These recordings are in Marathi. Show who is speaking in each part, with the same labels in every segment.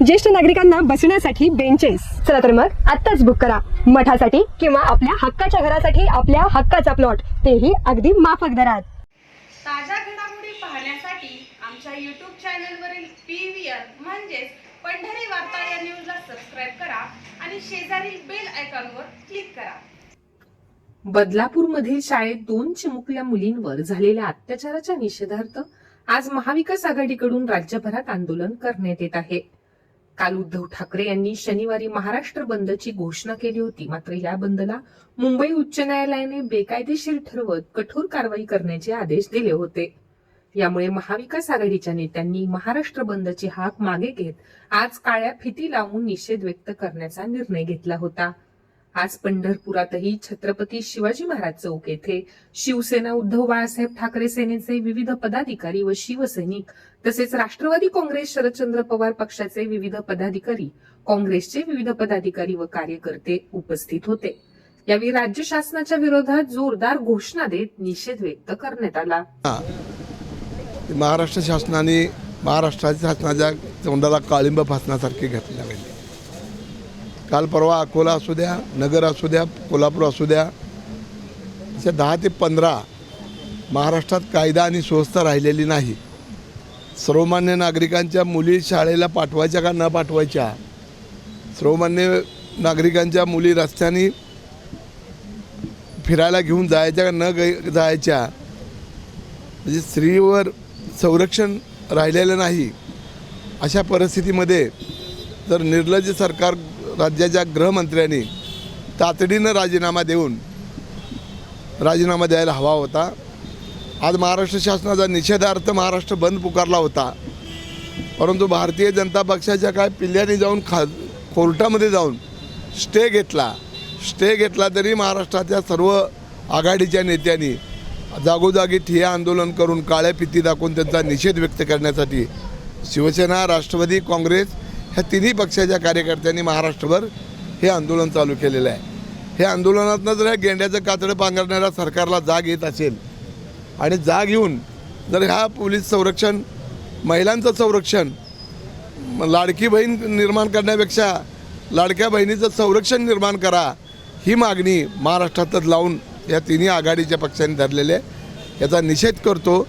Speaker 1: ज्येष्ठ नागरिकांना बसण्यासाठी बेंचेस चला तर मग आत्ताच बुक करा. मठासाठी किंवा आपल्या हक्काच्या घरासाठी आपल्या हक्काचा प्लॉट तेही अगदी माफक दरात.
Speaker 2: ताज्या घडामोडी पाहण्यासाठी आमच्या यूट्यूब चॅनलवरील पी व्ही आर म्हणजेच पंढरी वार्ता या न्यूजला सबस्क्राईब करा आणि शेजारील बेल आयकॉनवर क्लिक करा.
Speaker 3: बदलापूरमधील शाळेत दोन चिमुकल्या मुलींवर झालेल्या अत्याचाराच्या निषेधार्थ आज महाविकास आघाडीकडून राज्यभरात आंदोलन करण्यात येत आहे. काल उद्धव ठाकरे यांनी शनिवारी महाराष्ट्र बंदची घोषणा केली होती. मात्र या बंदला मुंबई उच्च न्यायालयाने बेकायदेशीर ठरवत कठोर कारवाई करण्याचे आदेश दिले होते. यामुळे महाविकास आघाडीच्या नेत्यांनी महाराष्ट्र बंदची हाक मागे घेत आज काळ्या फिती लावून निषेध व्यक्त करण्याचा निर्णय घेतला होता. आज पंढरपुरातही छत्रपती शिवाजी महाराज चौक येथे शिवसेना उद्धव बाळासाहेब ठाकरे सेनेचे विविध पदाधिकारी व शिवसैनिक तसेच राष्ट्रवादी काँग्रेस शरदचंद्र पवार पक्षाचे विविध पदाधिकारी काँग्रेसचे विविध पदाधिकारी व कार्यकर्ते उपस्थित होते. यावेळी राज्य शासनाच्या विरोधात जोरदार घोषणा देत निषेध व्यक्त करण्यात आला.
Speaker 4: महाराष्ट्र शासनाने महाराष्ट्राच्या शासनाच्या तोंडाला काळिंब फासण्यासारखे घटना घडली काल परवा अकोला असू द्या नगर असू द्या कोल्हापूर असू द्या अशा दहा ते पंधरा महाराष्ट्रात कायदा आणि सुव्यवस्था राहिलेली नाही. सर्वमान्य नागरिकांच्या मुली शाळेला पाठवायच्या का न पाठवायच्या? सर्वमान्य नागरिकांच्या मुली रस्त्याने फिरायला घेऊन जायच्या का न गे- जायच्या? म्हणजे स्त्रीवर संरक्षण राहिलेलं नाही. अशा परिस्थितीमध्ये जर निर्लज्ज सरकार राज्याच्या गृहमंत्र्यांनी तातडीनं राजीनामा देऊन राजीनामा द्यायला हवा होता. आज महाराष्ट्र शासनाचा निषेधार्थ महाराष्ट्र बंद पुकारला होता. परंतु भारतीय जनता पक्षाच्या काय पिल्ल्याने जाऊन खा कोर्टामध्ये जाऊन स्टे घेतला. स्टे घेतला तरी महाराष्ट्राच्या सर्व आघाडीच्या नेत्यांनी जागोजागी ठिय्या आंदोलन करून काळ्या फिती दाखवून त्यांचा निषेध व्यक्त करण्यासाठी शिवसेना राष्ट्रवादी काँग्रेस ह्या तिन्ही पक्षाच्या कार्यकर्त्यांनी महाराष्ट्रभर हे आंदोलन चालू केलेलं आहे. हे आंदोलनातनं जर ह्या गेंड्याचं कातडं पांघरणाऱ्या सरकारला जाग येत असेल आणि जाग येऊन जर ह्या पोलीस संरक्षण महिलांचं संरक्षण म- लाडकी बहीण निर्माण करण्यापेक्षा लाडक्या बहिणीचं संरक्षण निर्माण करा ही मागणी महाराष्ट्रातच लावून या तिन्ही आघाडीच्या पक्षांनी धरलेले आहे. याचा निषेध करतो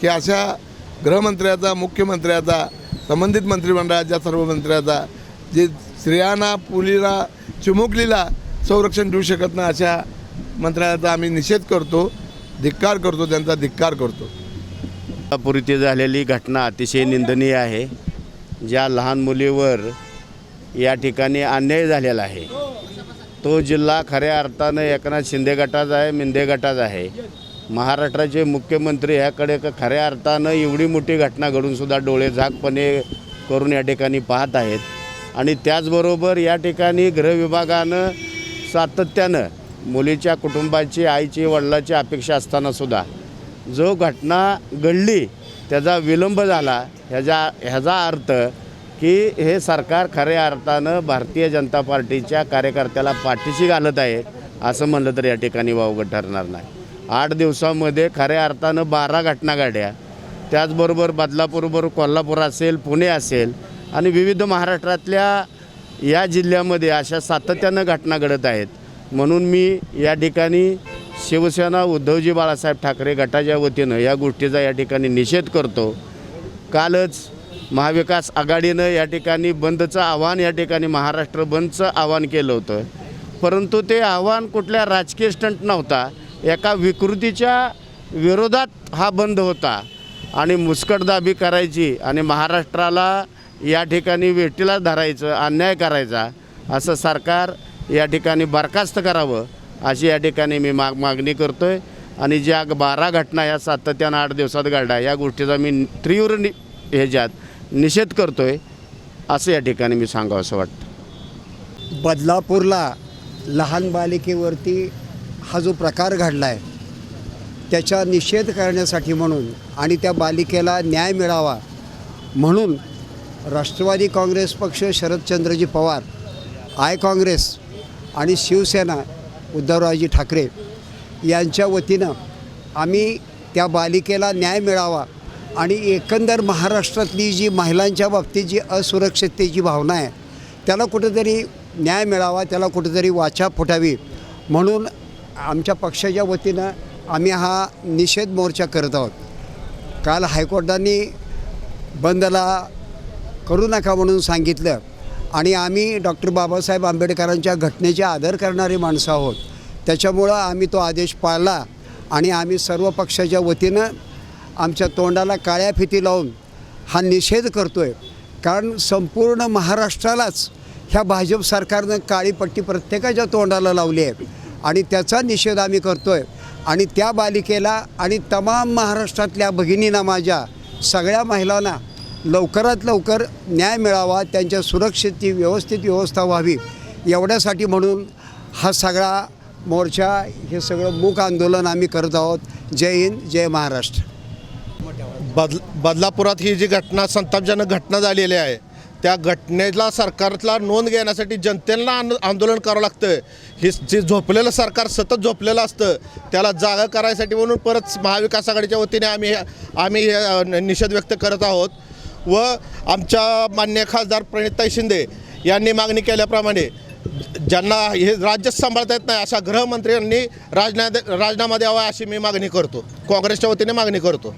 Speaker 4: की अशा गृहमंत्र्याचा मुख्यमंत्र्याचा संबंधित मंत्रिमंडळाच्या सर्व मंत्र्याचा जे स्त्रियांना पुलीला चिमुकलीला संरक्षण देऊ शकत नाही अशा मंत्र्याचा आम्ही निषेध करतो धिक्कार करतो त्यांचा धिक्कार करतो.
Speaker 5: पुरीती झालेली घटना अतिशय निंदनीय आहे. ज्या लहान मुलीवर या ठिकाणी अन्याय झालेला आहे. तो जिल्हा खऱ्या अर्थानं एकनाथ शिंदे गटाचा आहे मिंदे गटाचा आहे. महाराष्ट्राचे मुख्यमंत्री ह्याकडे खऱ्या अर्थानं एवढी मोठी घटना घडूनसुद्धा डोळे झाकपणे करून या ठिकाणी पाहत आहेत. आणि त्याचबरोबर या ठिकाणी गृहविभागानं सातत्यानं मुलीच्या कुटुंबाची आईची वडिलाची अपेक्षा असतानासुद्धा जो घटना घडली त्याचा विलंब झाला ह्याचा ह्याचा अर्थ की हे सरकार खऱ्या अर्थानं भारतीय जनता पार्टीच्या कार्यकर्त्याला पाठीशी घालत आहे असं म्हणलं तर या ठिकाणी वावगं ठरणार नाही. आठ दिवसामध्ये खऱ्या अर्थानं बारा घटना घडल्या त्याचबरोबर बदलापूरबरोबर कोल्हापूर असेल पुणे असेल आणि विविध महाराष्ट्रातल्या या जिल्ह्यामध्ये अशा सातत्यानं घटना घडत आहेत. म्हणून मी या ठिकाणी शिवसेना उद्धवजी बाळासाहेब ठाकरे गटाच्या वतीनं या गोष्टीचा या ठिकाणी निषेध करतो. कालच महाविकास आघाडीनं या ठिकाणी बंदचं आव्हान या ठिकाणी महाराष्ट्र बंदचं आव्हान केलं होतं. परंतु ते आव्हान कुठल्या राजकीय स्टंट नव्हता. एका विकृतीच्या विरोधात हा बंद होता आणि मुस्कटदाबी करायची आणि महाराष्ट्राला या ठिकाणी वेटीला धरायचं अन्याय करायचा असं सरकार या ठिकाणी बरखास्त करावं अशी या ठिकाणी मी माग मागणी करतो आहे आणि ज्या बारा घटना या सातत्यानं आठ दिवसात घडल्या या गोष्टीचा मी तीव्र नि ह्याच्यात निषेध करतो आहे असं या ठिकाणी मी सांगावं असं वाटतं.
Speaker 6: बदलापूरला लहान बालिकेवरती हा जो प्रकार घडला आहे त्याचा निषेध करण्यासाठी म्हणून आणि त्या बालिकेला न्याय मिळावा म्हणून राष्ट्रवादी काँग्रेस पक्ष शरदचंद्रजी पवार आय काँग्रेस आणि शिवसेना उद्धवरावजी ठाकरे यांच्या वतीनं आम्ही त्या बालिकेला न्याय मिळावा आणि एकंदर महाराष्ट्रातली जी महिलांच्या बाबतीत जी असुरक्षिततेची भावना आहे त्याला कुठेतरी न्याय मिळावा त्याला कुठेतरी वाचा फुटावी म्हणून आमच्या पक्षाच्या वतीनं आम्ही हा निषेध मोर्चा करत आहोत. काल हायकोर्टाने बंदला करू नका म्हणून सांगितलं आणि आम्ही डॉक्टर बाबासाहेब आंबेडकरांच्या घटनेचे आदर करणारी माणसं आहोत. त्याच्यामुळं आम्ही तो आदेश पाळला आणि आम्ही सर्व पक्षाच्या वतीनं आमच्या तोंडाला काळ्या फिती लावून हा निषेध करतो आहे कारण संपूर्ण महाराष्ट्रालाच ह्या भाजप सरकारनं काळी पट्टी प्रत्येकाच्या तोंडाला लावली आहे. आणि त्याचा निषेध आम्ही करतो आहे आणि त्या बालिकेला आणि तमाम महाराष्ट्रातल्या भगिनींना माझ्या सगळ्या महिलांना लवकरात लवकर न्याय मिळावा त्यांच्या सुरक्षेची व्यवस्थित व्यवस्था व्हावी एवढ्यासाठी म्हणून हा सगळा मोर्चा हे सगळं मूक आंदोलन आम्ही करत आहोत. जय हिंद जय महाराष्ट्र.
Speaker 7: बदल बदलापुरात ही जी घटना संतापजनक घटना झालेली आहे त्या घटनेला सरकारला नोंद घेण्यासाठी जनतेला आंदोलन करावं लागतं हे जे झोपलेलं सरकार सतत झोपलेलं असतं त्याला जागा करायसाठी म्हणून परत महाविकास आघाडीच्या वतीने आम्ही आम्ही हे निषेध व्यक्त करत आहोत. व आमच्या मान्य खासदार प्रणिताई शिंदे यांनी मागणी केल्याप्रमाणे ज्यांना हे राज्य सांभाळता येत नाही अशा गृहमंत्र्यांनी राजना राजीनामा द्यावा अशी मी मागणी करतो. काँग्रेसच्या वतीने मागणी करतो.